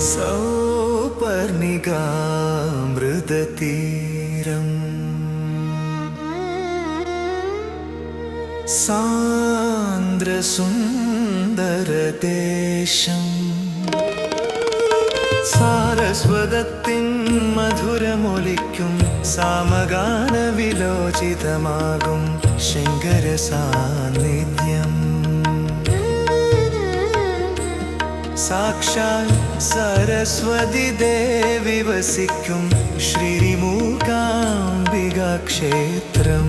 സൗപർണികാമൃതതീരം. സാന്ദ്രസുന്ദരദേശം. സാരസ്വതത്തിൻ മധുരമൊലിക്കും സാമഗാന വിലോചിതമാകും ശങ്കര സാക്ഷാൽ സരസ്വതി ദേവി വസിക്കും ശ്രീമൂകാംബിക ക്ഷേത്രം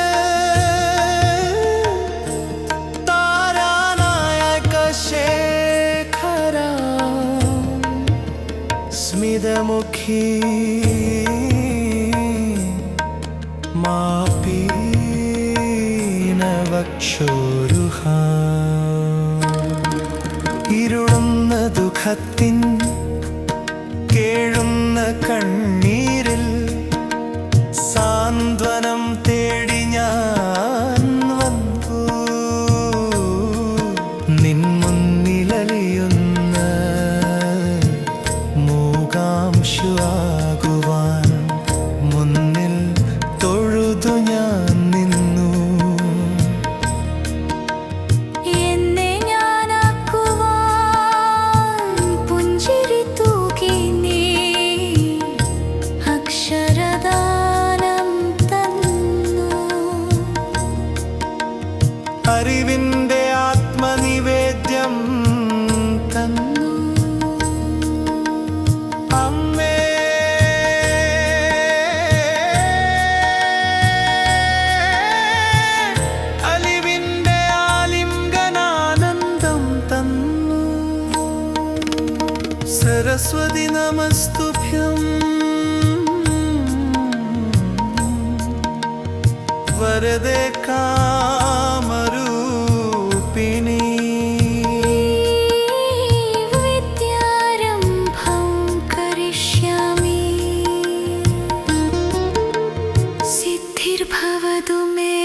ഇരുളുന്ന ദുഃഖത്തിൻ കേഴുന്ന കണ്ണീരിൽ वरदेकामरुपिणी विद्यारम्भं करिष्यामि। सिद्धिर्भवतु मे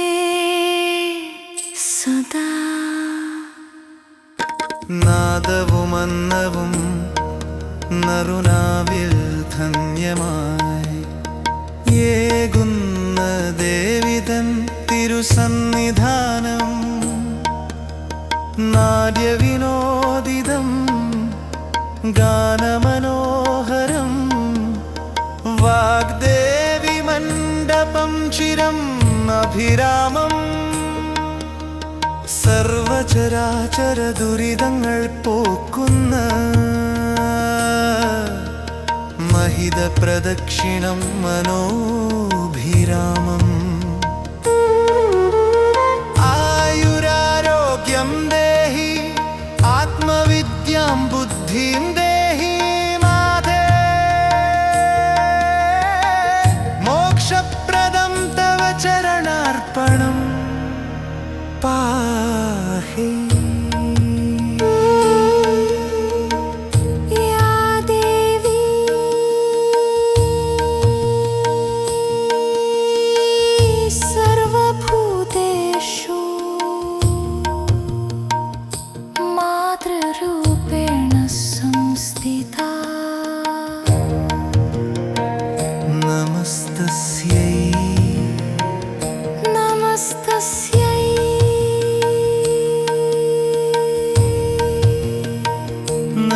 सुदा। नादवमन्नवम् നറുനാവിൽ ധന്യമായി. ഏകുന്ന ദേവിതൻ തിരുസന്നിധാനം നാട്യവിനോദിതം ഗാനമനോഹരം വാഗ്ദേവി മണ്ഡപം ചിരം അഭിരാമം. സർവചരാചര ദുരിതങ്ങൾ പോക്കുന്ന മഹിത പ്രദക്ഷിണം മനോഭിരാമം. ആയുരാരോഗ്യം ദേഹി बुद्धिं ബുദ്ധിം ദേഹി മാതേ മോക്ഷപ്രദം തവ ചരണാർപ്പണം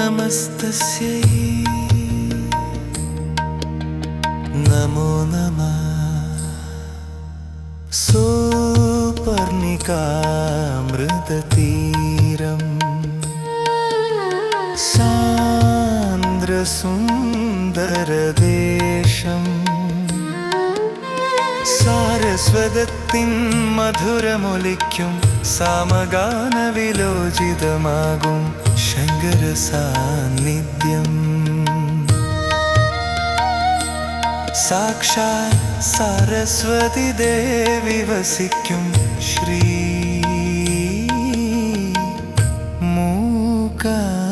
നമസ്തസ്യൈ. നമോ നമ. സോപർണികാ തീരം സാന്ദ്രസുന്ദരദേശം. സാരസ്വതത്തിൻ മധുരമൊലിക്കും സാമഗാന सान्निध्यम् साक्षात् सारस्वती वसिक्युं श्री मूकाम्बिका।